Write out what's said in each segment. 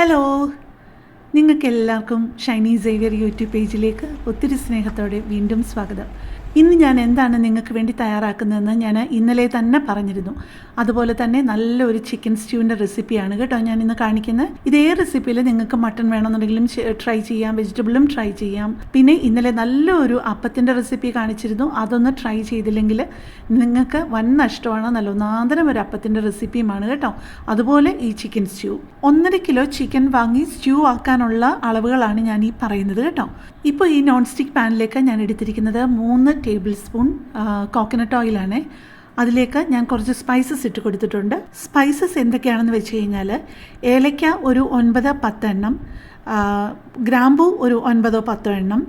Hello നിങ്ങൾക്ക് എല്ലാവർക്കും Shiny Xavier YouTube പേജിലേക്ക് ഒത്തിരി സ്നേഹത്തോടെ വീണ്ടും സ്വാഗതം. ഇന്ന് ഞാൻ എന്താണ് നിങ്ങൾക്ക് വേണ്ടി തയ്യാറാക്കുന്നതെന്ന് ഞാൻ ഇന്നലെ തന്നെ പറഞ്ഞിരുന്നു. അതുപോലെ തന്നെ നല്ലൊരു ചിക്കൻ സ്റ്റ്യൂവിന്റെ റെസിപ്പിയാണ് കേട്ടോ ഞാൻ ഇന്ന് കാണിക്കുന്നത്. ഇതേ റെസിപ്പിയിൽ നിങ്ങൾക്ക് മട്ടൺ വേണമെന്നുണ്ടെങ്കിലും ട്രൈ ചെയ്യാം വെജിറ്റബിളും ട്രൈ ചെയ്യാം. പിന്നെ ഇന്നലെ നല്ലൊരു അപ്പത്തിന്റെ റെസിപ്പി കാണിച്ചിരുന്നു. അതൊന്ന് ട്രൈ ചെയ്തില്ലെങ്കിൽ നിങ്ങൾക്ക് വൻ നഷ്ടമാണ്. നല്ല ഒന്നാന്തരം ഒരു അപ്പത്തിന്റെ റെസിപ്പിയുമാണ് കേട്ടോ. അതുപോലെ ഈ ചിക്കൻ സ്റ്റ്യൂ ഒന്നര കിലോ ചിക്കൻ വാങ്ങി സ്റ്റ്യൂ ആക്കാനുള്ള അളവുകളാണ് ഞാൻ ഈ പറയുന്നത് കേട്ടോ. ഇപ്പോൾ ഈ നോൺ സ്റ്റിക്ക് പാനിലേക്ക് ഞാൻ എടുത്തിരിക്കുന്നത് മൂന്ന് ടേബിൾ സ്പൂൺ കോക്കനട്ട് ഓയിലാണ് അതിലേക്ക് ഞാൻ കുറച്ച് സ്പൈസസ് ഇട്ട് കൊടുത്തിട്ടുണ്ട്. സ്പൈസസ് എന്തൊക്കെയാണെന്ന് വെച്ച് കഴിഞ്ഞാൽ ഏലയ്ക്ക ഒരു ഒൻപത് പത്തെണ്ണം ഗ്രാമ്പു ഒരു ഒൻപതോ പത്തോ എണ്ണം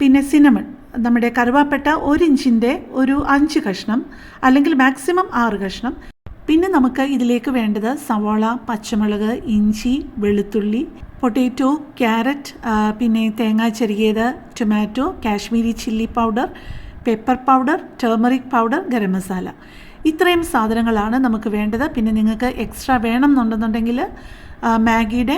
പിന്നെ സിനമൺ നമ്മുടെ കറുവാപ്പട്ട ഒരു ഇഞ്ചിന്റെ ഒരു അഞ്ച് കഷ്ണം അല്ലെങ്കിൽ മാക്സിമം ആറ് കഷ്ണം. പിന്നെ നമുക്ക് ഇതിലേക്ക് വേണ്ടത് സവാള പച്ചമുളക് ഇഞ്ചി വെളുത്തുള്ളി പൊട്ടാറ്റോ ക്യാരറ്റ് പിന്നെ തേങ്ങ ചെറിയത് tomato Kashmiri chilli powder pepper powder turmeric powder garam masala ഇത്രയും സാധനങ്ങളാണ് നമുക്ക് വേണ്ടത്. പിന്നെ നിങ്ങൾക്ക് എക്സ്ട്രാ വേണം എന്നുണ്ടെന്നുണ്ടെങ്കിൽ മാഗിയുടെ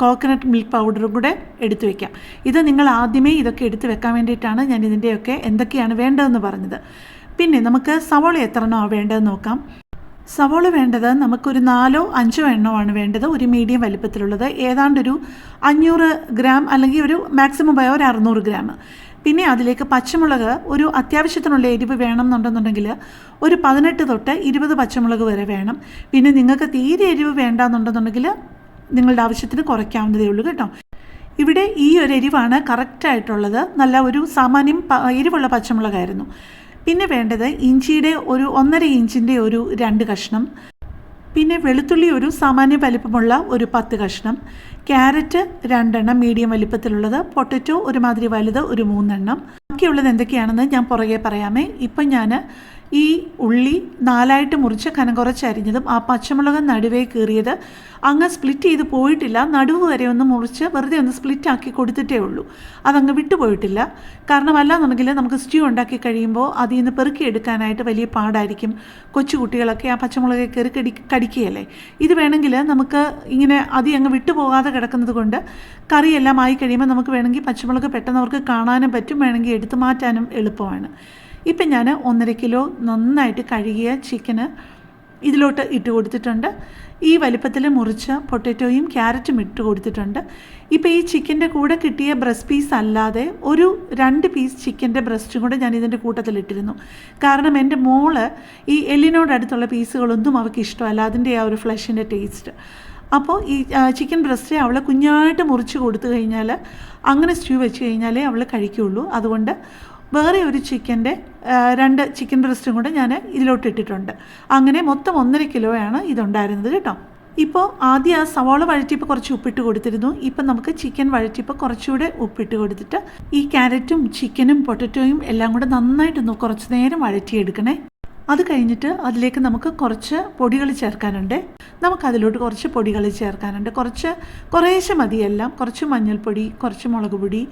കോക്കനട്ട് മിൽക്ക് പൗഡറും കൂടെ എടുത്തു വയ്ക്കാം ഇത് നിങ്ങൾ ആദ്യമേ ഇതൊക്കെ എടുത്തു വെക്കാൻ വേണ്ടിയിട്ടാണ് ഞാൻ ഇതിന്റെയൊക്കെ എന്തൊക്കെയാണ് വേണ്ടതെന്ന് പറഞ്ഞത്. പിന്നെ നമുക്ക് സവോള എത്രണോ വേണ്ടതെന്ന് നോക്കാം. സവോള വേണ്ടത് നമുക്കൊരു നാലോ അഞ്ചോ എണ്ണമാണ് വേണ്ടത്. ഒരു മീഡിയം വലിപ്പത്തിലുള്ളത്. ഏതാണ്ടൊരു അഞ്ഞൂറ് ഗ്രാം അല്ലെങ്കിൽ ഒരു മാക്സിമം പോയ ഒരു അറുന്നൂറ് ഗ്രാം പിന്നെ അതിലേക്ക് പച്ചമുളക് ഒരു അത്യാവശ്യത്തിനുള്ള എരിവ് വേണം എന്നുണ്ടെന്നുണ്ടെങ്കിൽ ഒരു പതിനെട്ട് തൊട്ട് ഇരുപത് പച്ചമുളക് വരെ വേണം. പിന്നെ നിങ്ങൾക്ക് തീരെ എരിവ് വേണ്ടാന്നുണ്ടെന്നുണ്ടെങ്കിൽ നിങ്ങളുടെ ആവശ്യത്തിന് കുറയ്ക്കാവുന്നതേ ഉള്ളൂ കേട്ടോ. ഇവിടെ ഈ ഒരു എരിവാണ് കറക്റ്റായിട്ടുള്ളത് നല്ല ഒരു സാമാന്യം എരിവുള്ള പച്ചമുളകായിരുന്നു. പിന്നെ വേണ്ടത് ഇഞ്ചിയുടെ ഒരു ഒന്നര ഇഞ്ചിന്റെ ഒരു രണ്ട് കഷ്ണം. പിന്നെ വെളുത്തുള്ളി ഒരു സാമാന്യ വലിപ്പമുള്ള ഒരു പത്ത് കഷ്ണം. ക്യാരറ്റ് രണ്ടെണ്ണം മീഡിയം വലിപ്പത്തിലുള്ളത്. പൊട്ടറ്റോ ഒരുമാതിരി വലുത് ഒരു മൂന്നെണ്ണം. ബാക്കിയുള്ളത് എന്തൊക്കെയാണെന്ന് ഞാൻ പുറകെ പറയാമേ. ഇപ്പം ഞാൻ ഈ ഉള്ളി നാലായിട്ട് മുറിച്ച് കനം കുറച്ച് അരിഞ്ഞതും ആ പച്ചമുളക് നടുവേ കീറിയത് അങ്ങ് സ്പ്ലിറ്റ് ചെയ്ത് പോയിട്ടില്ല. നടുവ് വരെ ഒന്ന് മുറിച്ച് വെറുതെ ഒന്ന് സ്പ്ലിറ്റ് ആക്കി കൊടുത്തിട്ടേ ഉള്ളൂ. അതങ്ങ് വിട്ടുപോയിട്ടില്ല കാരണം അല്ലാന്നുണ്ടെങ്കിൽ നമുക്ക് സ്റ്റ്യൂ ഉണ്ടാക്കി കഴിയുമ്പോൾ അതിൽ നിന്ന് പെറുക്കിയെടുക്കാനായിട്ട് വലിയ പാടായിരിക്കും. കൊച്ചു കുട്ടികളൊക്കെ ആ പച്ചമുളക് കയറി കടി കടിക്കുകയല്ലേ? ഇത് വേണമെങ്കിൽ നമുക്ക് ഇങ്ങനെ അതി അങ്ങ് വിട്ടുപോകാതെ കിടക്കുന്നത് കൊണ്ട് കറിയെല്ലാം ആയി കഴിയുമ്പോൾ നമുക്ക് വേണമെങ്കിൽ പച്ചമുളക് പെട്ടെന്ന് അവർക്ക് കാണാനും പറ്റും. വേണമെങ്കിൽ എടുത്തു മാറ്റാനും എളുപ്പമാണ്. ഇപ്പം ഞാൻ ഒന്നര കിലോ നന്നായിട്ട് കഴുകിയ ചിക്കന് ഇതിലോട്ട് ഇട്ട് കൊടുത്തിട്ടുണ്ട്. ഈ വലിപ്പത്തിൽ മുറിച്ച പൊട്ടറ്റോയും ക്യാരറ്റും ഇട്ട് കൊടുത്തിട്ടുണ്ട്. ഇപ്പോൾ ഈ ചിക്കന്റെ കൂടെ കിട്ടിയ ബ്രസ്റ്റ് പീസ് അല്ലാതെ ഒരു രണ്ട് പീസ് ചിക്കന്റെ ബ്രസ്റ്റും കൂടെ ഞാൻ ഇതിന്റെ കൂട്ടത്തിൽ ഇട്ടിരുന്നു. കാരണം എന്റെ മോൾ ഈ എല്ലിനോടടുത്തുള്ള പീസുകളൊന്നും അവൾക്ക് ഇഷ്ടമല്ല. അതിന്റെ ആ ഒരു ഫ്ലഷിന്റെ ടേസ്റ്റ് അപ്പോൾ ഈ ചിക്കൻ ബ്രസ്റ്റ് അവളെ കുഞ്ഞായിട്ട് മുറിച്ച് കൊടുത്തു കഴിഞ്ഞാൽ അങ്ങനെ സ്റ്റ്യൂ വെച്ച് കഴിഞ്ഞാലേ അവൾ കഴിക്കുകയുള്ളൂ അതുകൊണ്ട് വേറെ ഒരു ചിക്കന്റെ രണ്ട് ചിക്കൻ ബ്രസ്റ്റും കൂടെ ഞാൻ ഇതിലോട്ട് ഇട്ടിട്ടുണ്ട് അങ്ങനെ മൊത്തം ഒന്നര കിലോയാണ് ഇതുണ്ടായിരുന്നത് കേട്ടോ. ഇപ്പോൾ ആദ്യം ആ സവാള വഴറ്റിയപ്പോൾ കുറച്ച് ഉപ്പിട്ട് കൊടുത്തിരുന്നു. ഇപ്പം നമുക്ക് ചിക്കൻ വഴറ്റിയപ്പോൾ കുറച്ചുകൂടെ ഉപ്പിട്ട് കൊടുത്തിട്ട് ഈ ക്യാരറ്റും ചിക്കനും പൊട്ടറ്റോയും എല്ലാം കൂടെ നന്നായിട്ടൊന്ന് കുറച്ച് നേരം വഴറ്റിയെടുക്കണേ. അത് കഴിഞ്ഞിട്ട് അതിലേക്ക് നമുക്ക് കുറച്ച് പൊടികൾ ചേർക്കാനുണ്ട്. നമുക്ക് അതിലോട്ട് കുറച്ച് പൊടികൾ ചേർക്കാനുണ്ട്. കുറച്ച് കുറേശ്ശെ മതിയെല്ലാം. കുറച്ച് മഞ്ഞൾപ്പൊടി കുറച്ച് മുളക് പൊടി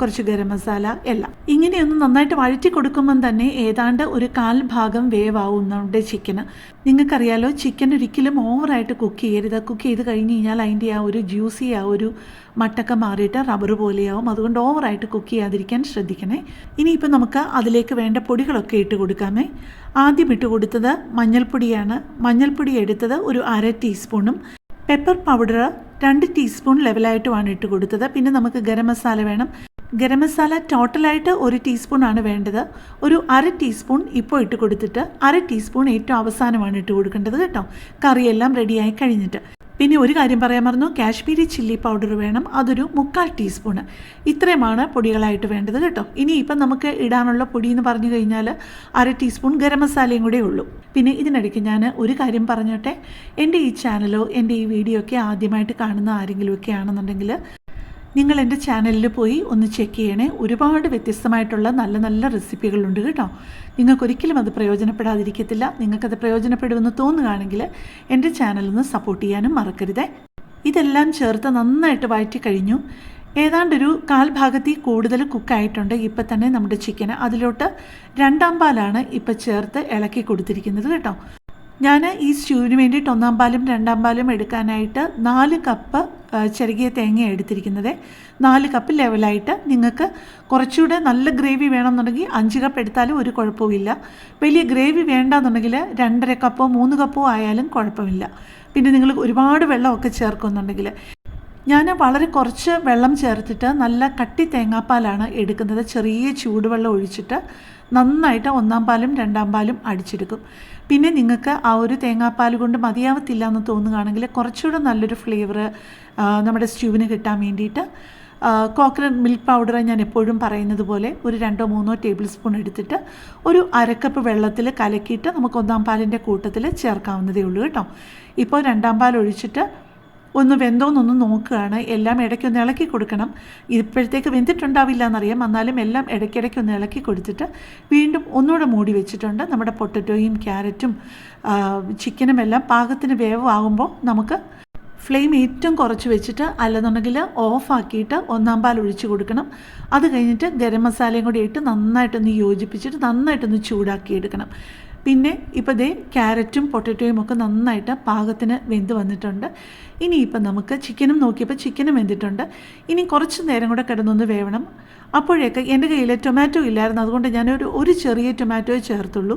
കുറച്ച് ഗരം മസാല എല്ലാം. ഇങ്ങനെയൊന്ന് നന്നായിട്ട് വഴറ്റി കൊടുക്കുമ്പം തന്നെ ഏതാണ്ട് ഒരു കാൽ ഭാഗം വേവാവുന്നുണ്ട് ചിക്കന് നിങ്ങൾക്കറിയാലോ ചിക്കൻ ഒരിക്കലും ഓവറായിട്ട് കുക്ക് ചെയ്യരുത്. കുക്ക് ചെയ്ത് കഴിഞ്ഞ് കഴിഞ്ഞാൽ അതിന്റെ ആ ഒരു ജ്യൂസി ആ ഒരു മട്ടൊക്കെ മാറിയിട്ട് റബ്ബർ പോലെയാവും. അതുകൊണ്ട് ഓവറായിട്ട് കുക്ക് ചെയ്യാതിരിക്കാൻ ശ്രദ്ധിക്കണേ. ഇനിയിപ്പോൾ നമുക്ക് അതിലേക്ക് വേണ്ട പൊടികളൊക്കെ ഇട്ട് കൊടുക്കാമേ. ആദ്യം ഇട്ട് കൊടുത്തത് മഞ്ഞൾപ്പൊടിയാണ്. മഞ്ഞൾപ്പൊടി എടുത്തത് ഒരു അര ടീസ്പൂണും പെപ്പർ പൗഡർ രണ്ട് ടീസ്പൂൺ ലെവലായിട്ടുമാണ് ഇട്ട് കൊടുത്തത്. പിന്നെ നമുക്ക് ഗരം മസാല വേണം. ഗരം മസാല ടോട്ടലായിട്ട് ഒരു ടീസ്പൂൺ ആണ് വേണ്ടത്. ഒരു അര ടീസ്പൂൺ ഇപ്പോൾ ഇട്ട് കൊടുത്തിട്ട് അര ടീസ്പൂൺ ഏറ്റവും അവസാനമാണ് ഇട്ട് കൊടുക്കേണ്ടത് കേട്ടോ. കറിയെല്ലാം റെഡിയായി കഴിഞ്ഞിട്ട്. പിന്നെ ഒരു കാര്യം പറയാൻ മറന്നു. കാശ്മീരി ചില്ലി പൗഡർ വേണം. അതൊരു മുക്കാൽ ടീസ്പൂണ്. ഇത്രയുമാണ് പൊടികളായിട്ട് വേണ്ടത് കേട്ടോ. ഇനി ഇപ്പം നമുക്ക് ഇടാനുള്ള പൊടി എന്ന് പറഞ്ഞു കഴിഞ്ഞാൽ അര ടീസ്പൂൺ ഗരം മസാലയും കൂടെ ഉള്ളൂ. പിന്നെ ഇതിനിടയ്ക്ക് ഞാൻ ഒരു കാര്യം പറഞ്ഞോട്ടെ. എന്റെ ഈ ചാനലോ എന്റെ ഈ വീഡിയോ ഒക്കെ ആദ്യമായിട്ട് കാണുന്ന ആരെങ്കിലുമൊക്കെ ആണെന്നുണ്ടെങ്കിൽ നിങ്ങൾ എന്റെ ചാനലിൽ പോയി ഒന്ന് ചെക്ക് ചെയ്യണേ. ഒരുപാട് വ്യത്യസ്തമായിട്ടുള്ള നല്ല നല്ല റെസിപ്പികളുണ്ട് കേട്ടോ. നിങ്ങൾക്കൊരിക്കലും അത് പ്രയോജനപ്പെടാതിരിക്കത്തില്ല. നിങ്ങൾക്കത് പ്രയോജനപ്പെടുമെന്ന് തോന്നുകയാണെങ്കിൽ എന്റെ ചാനലൊന്ന് സപ്പോർട്ട് ചെയ്യാനും മറക്കരുതേ. ഇതെല്ലാം ചേർത്ത് നന്നായിട്ട് വഴറ്റി കഴിഞ്ഞു. ഏതാണ്ടൊരു കാൽ ഭാഗത്തിൽ കൂടുതൽ കുക്കായിട്ടുണ്ട് ഇപ്പം തന്നെ നമ്മുടെ ചിക്കന് അതിലോട്ട് രണ്ടാം പാലാണ് ഇപ്പം ചേർത്ത് ഇളക്കി കൊടുത്തിരിക്കുന്നത് കേട്ടോ. ഞാൻ ഈ സ്റ്റൂവിന് വേണ്ടിയിട്ട് ഒന്നാം പാലും രണ്ടാം പാലും എടുക്കാനായിട്ട് നാല് കപ്പ് ചെറുകിയ തേങ്ങ എടുത്തിരിക്കുന്നത്. നാല് കപ്പ് ലെവലായിട്ട് നിങ്ങൾക്ക് കുറച്ചുകൂടെ നല്ല ഗ്രേവി വേണമെന്നുണ്ടെങ്കിൽ അഞ്ച് കപ്പ് എടുത്താലും ഒരു കുഴപ്പമില്ല വലിയ ഗ്രേവി വേണ്ടെന്നുണ്ടെങ്കിൽ രണ്ടര കപ്പോ മൂന്ന് കപ്പോ ആയാലും കുഴപ്പമില്ല. പിന്നെ നിങ്ങൾ ഒരുപാട് വെള്ളമൊക്കെ ചേർക്കുന്നുണ്ടെങ്കിൽ. ഞാൻ വളരെ കുറച്ച് വെള്ളം ചേർത്തിട്ട് നല്ല കട്ടി തേങ്ങാപ്പാലാണ് എടുക്കുന്നത്. ചെറിയ ചൂടുവെള്ളം ഒഴിച്ചിട്ട് നന്നായിട്ട് ഒന്നാം പാലും രണ്ടാം പാലും അടിച്ചെടുക്കും. പിന്നെ നിങ്ങൾക്ക് ആ ഒരു തേങ്ങാപ്പാൽ കൊണ്ട് മതിയാവത്തില്ല എന്ന് തോന്നുകയാണെങ്കിൽ കുറച്ചുകൂടെ നല്ലൊരു ഫ്ലേവർ നമ്മുടെ സ്റ്റ്യൂവിന് കിട്ടാൻ വേണ്ടിയിട്ട് കോക്കനട്ട് മിൽക്ക് പൗഡർ ഞാൻ എപ്പോഴും പറയുന്നത് പോലെ ഒരു രണ്ടോ മൂന്നോ ടേബിൾ സ്പൂൺ എടുത്തിട്ട് ഒരു അരക്കപ്പ് വെള്ളത്തിൽ കലക്കിയിട്ട് നമുക്ക് ഒന്നാം പാലിന്റെ കൂട്ടത്തിൽ ചേർക്കാവുന്നതേ ഉള്ളൂ കേട്ടോ. ഇപ്പോൾ രണ്ടാം പാൽ ഒഴിച്ചിട്ട് ഒന്ന് വെന്തോന്നൊന്ന് നോക്കുകയാണ്. എല്ലാം ഇടയ്ക്കൊന്ന് ഇളക്കി കൊടുക്കണം. ഇപ്പോഴത്തേക്ക് വെന്തിട്ടുണ്ടാവില്ല എന്നറിയാം എന്നാലും എല്ലാം ഇടയ്ക്കിടയ്ക്ക് ഒന്ന് ഇളക്കി കൊടുത്തിട്ട് വീണ്ടും ഒന്നുകൂടെ മൂടി വെച്ചിട്ടുണ്ട്. നമ്മുടെ പൊട്ടറ്റോയും ക്യാരറ്റും ചിക്കനും എല്ലാം പാകത്തിന് വേവാകുമ്പോൾ നമുക്ക് ഫ്ലെയിം ഏറ്റവും കുറച്ച് വെച്ചിട്ട് അല്ലെന്നുണ്ടെങ്കിൽ ഓഫാക്കിയിട്ട് ഒന്നാം പാൽ ഒഴിച്ചു കൊടുക്കണം. അത് കഴിഞ്ഞിട്ട് ഗരം മസാലയും കൂടി ഇട്ട് നന്നായിട്ടൊന്ന് യോജിപ്പിച്ചിട്ട് നന്നായിട്ടൊന്ന് ചൂടാക്കി എടുക്കണം പിന്നെ ഇപ്പോൾ ദേ ക്യാരറ്റും പൊട്ടറ്റോയും ഒക്കെ നന്നായിട്ട് പാകത്തിന് വെന്ത് വന്നിട്ടുണ്ട്. ഇനിയിപ്പം നമുക്ക് ചിക്കനും നോക്കിയപ്പോൾ ചിക്കനും വെന്തിട്ടുണ്ട്. ഇനി കുറച്ച് നേരം കൂടെ കിടന്നൊന്ന് വേവണം. അപ്പോഴേക്ക് എന്റെ കയ്യിൽ ടൊമാറ്റോ ഇല്ലായിരുന്നു. അതുകൊണ്ട് ഞാനൊരു ഒരു ചെറിയ ടൊമാറ്റോയെ ചേർത്തുള്ളൂ.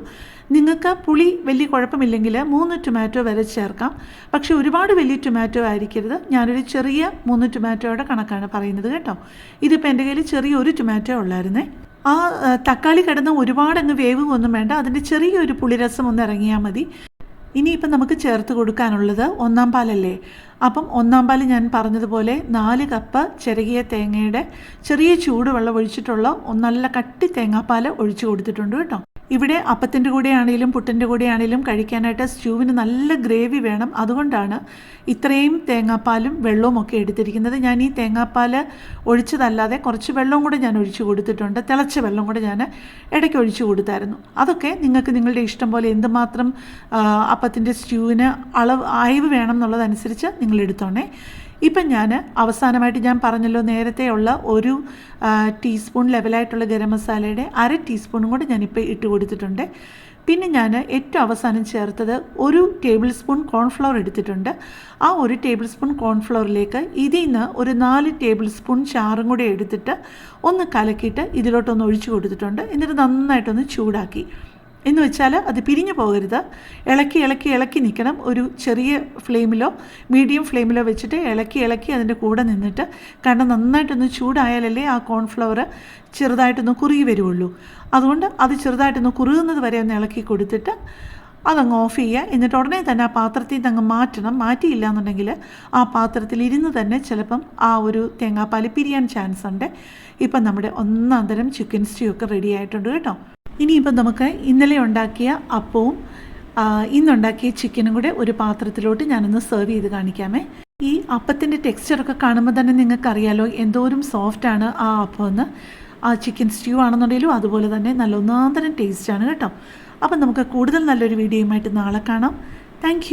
നിങ്ങൾക്ക് പുളി വലിയ കുഴപ്പമില്ലെങ്കിൽ മൂന്ന് ടൊമാറ്റോ വരെ ചേർക്കാം. പക്ഷേ ഒരുപാട് വലിയ ടൊമാറ്റോ ആയിരിക്കരുത്. ഞാനൊരു ചെറിയ മൂന്ന് ടൊമാറ്റോയുടെ കണക്കാണ് പറയുന്നത് കേട്ടോ. ഇതിപ്പോൾ എന്റെ കയ്യിൽ ചെറിയ ഒരു ടൊമാറ്റോ ഉള്ളായിരുന്നേ. ആ തക്കാളി കിടന്ന് ഒരുപാട് അങ്ങ് വേവ് ഒന്നും വേണ്ട. അതിന്റെ ചെറിയൊരു പുളിരസം ഒന്ന് ഇറങ്ങിയാൽ മതി. ഇനിയിപ്പം നമുക്ക് ചേർത്ത് കൊടുക്കാനുള്ളത് ഒന്നാം പാലല്ലേ? അപ്പം ഒന്നാം പാൽ ഞാൻ പറഞ്ഞതുപോലെ നാല് കപ്പ് ചിരകിയ തേങ്ങയുടെ ചെറിയ ചൂടുവെള്ളം ഒഴിച്ചിട്ടുള്ള നല്ല കട്ടി തേങ്ങാപ്പാൽ ഒഴിച്ചു കൊടുത്തിട്ടുണ്ട് കേട്ടോ. ഇവിടെ അപ്പത്തിന്റെ കൂടെ ആണെങ്കിലും പുട്ടിന്റെ കൂടെ ആണെങ്കിലും കഴിക്കാനായിട്ട് സ്റ്റൂവിന് നല്ല ഗ്രേവി വേണം. അതുകൊണ്ടാണ് ഇത്രയും തേങ്ങാപ്പാലും വെള്ളവും ഒക്കെ എടുത്തിരിക്കുന്നത്. ഞാൻ ഈ തേങ്ങാപ്പാൽ ഒഴിച്ചതല്ലാതെ കുറച്ച് വെള്ളവും കൂടെ ഞാൻ ഒഴിച്ചു കൊടുത്തിട്ടുണ്ട്. തിളച്ച വെള്ളം കൂടെ ഞാൻ ഇടയ്ക്ക് ഒഴിച്ചു കൊടുത്തായിരുന്നു. അതൊക്കെ നിങ്ങൾക്ക് നിങ്ങളുടെ ഇഷ്ടം പോലെ എന്തുമാത്രം അപ്പത്തിന്റെ സ്റ്റൂവിന് അളവ് അയവ് വേണം എന്നുള്ളതനുസരിച്ച് നിങ്ങൾ എടുത്തോണേ. ഇപ്പം ഞാൻ അവസാനമായിട്ട് ഞാൻ പറഞ്ഞല്ലോ നേരത്തെ ഉള്ള ഒരു ടീസ്പൂൺ ലെവലായിട്ടുള്ള ഗരം മസാലയുടെ അര ടീസ്പൂണും കൂടെ ഞാനിപ്പോൾ ഇട്ട് കൊടുത്തിട്ടുണ്ട്. പിന്നെ ഞാൻ ഏറ്റവും അവസാനം ചേർത്തത് ഒരു ടേബിൾ സ്പൂൺ കോൺഫ്ലവർ എടുത്തിട്ടുണ്ട്. ആ ഒരു ടേബിൾ സ്പൂൺ കോൺഫ്ലവറിലേക്ക് ഇതിൽ നിന്ന് ഒരു നാല് ടേബിൾ സ്പൂൺ ചാറും കൂടെ എടുത്തിട്ട് ഒന്ന് കലക്കിയിട്ട് ഇതിലോട്ടൊന്ന് ഒഴിച്ചു കൊടുത്തിട്ടുണ്ട്. എന്നിട്ട് നന്നായിട്ടൊന്ന് ചൂടാക്കി. എന്ന് വെച്ചാൽ അത് പിരിഞ്ഞു പോകരുത്. ഇളക്കി ഇളക്കി ഇളക്കി നിൽക്കണം ഒരു ചെറിയ ഫ്ലെയിമിലോ മീഡിയം ഫ്ലെയിമിലോ വെച്ചിട്ട് ഇളക്കി ഇളക്കി അതിന്റെ കൂടെ നിന്നിട്ട് കാരണം നന്നായിട്ടൊന്ന് ചൂടായാലല്ലേ ആ കോൺഫ്ലവർ ചെറുതായിട്ടൊന്ന് കുറുകി വരുള്ളൂ അതുകൊണ്ട് അത് ചെറുതായിട്ടൊന്ന് കുറുകുന്നത് വരെ ഒന്ന് ഇളക്കി കൊടുത്തിട്ട് അതങ്ങ് ഓഫ് ചെയ്യുക. എന്നിട്ട് ഉടനെ തന്നെ ആ പാത്രത്തിൽ നിന്ന് അങ്ങ് മാറ്റണം. മാറ്റിയില്ല എന്നുണ്ടെങ്കിൽ ആ പാത്രത്തിൽ ഇരുന്ന് തന്നെ ചിലപ്പം ആ ഒരു തേങ്ങാപ്പാൽ പിരിയാൻ ചാൻസ് ഉണ്ട്. ഇപ്പം നമ്മുടെ ഒന്നാം തരം ചിക്കൻ സ്റ്റ്യൂ ഒക്കെ റെഡി ആയിട്ടുണ്ട് കേട്ടോ. ഇനിയിപ്പം നമുക്ക് ഇന്നലെ ഉണ്ടാക്കിയ അപ്പവും ഇന്നുണ്ടാക്കിയ ചിക്കനും കൂടെ ഒരു പാത്രത്തിലോട്ട് ഞാനൊന്ന് സെർവ് ചെയ്ത് കാണിക്കാമേ. ഈ അപ്പത്തിന്റെ ടെക്സ്ചറൊക്കെ കാണുമ്പോൾ തന്നെ നിങ്ങൾക്കറിയാലോ എന്തോരം സോഫ്റ്റാണ് ആ അപ്പം എന്ന് ആ ചിക്കൻ സ്റ്റ്യൂ ആണെന്നുണ്ടെങ്കിലും അതുപോലെ തന്നെ നല്ല ഒന്നാന്തരം ടേസ്റ്റാണ് കേട്ടോ. അപ്പം നമുക്ക് കൂടുതൽ നല്ലൊരു വീഡിയോയുമായിട്ട് നാളെ കാണാം. താങ്ക്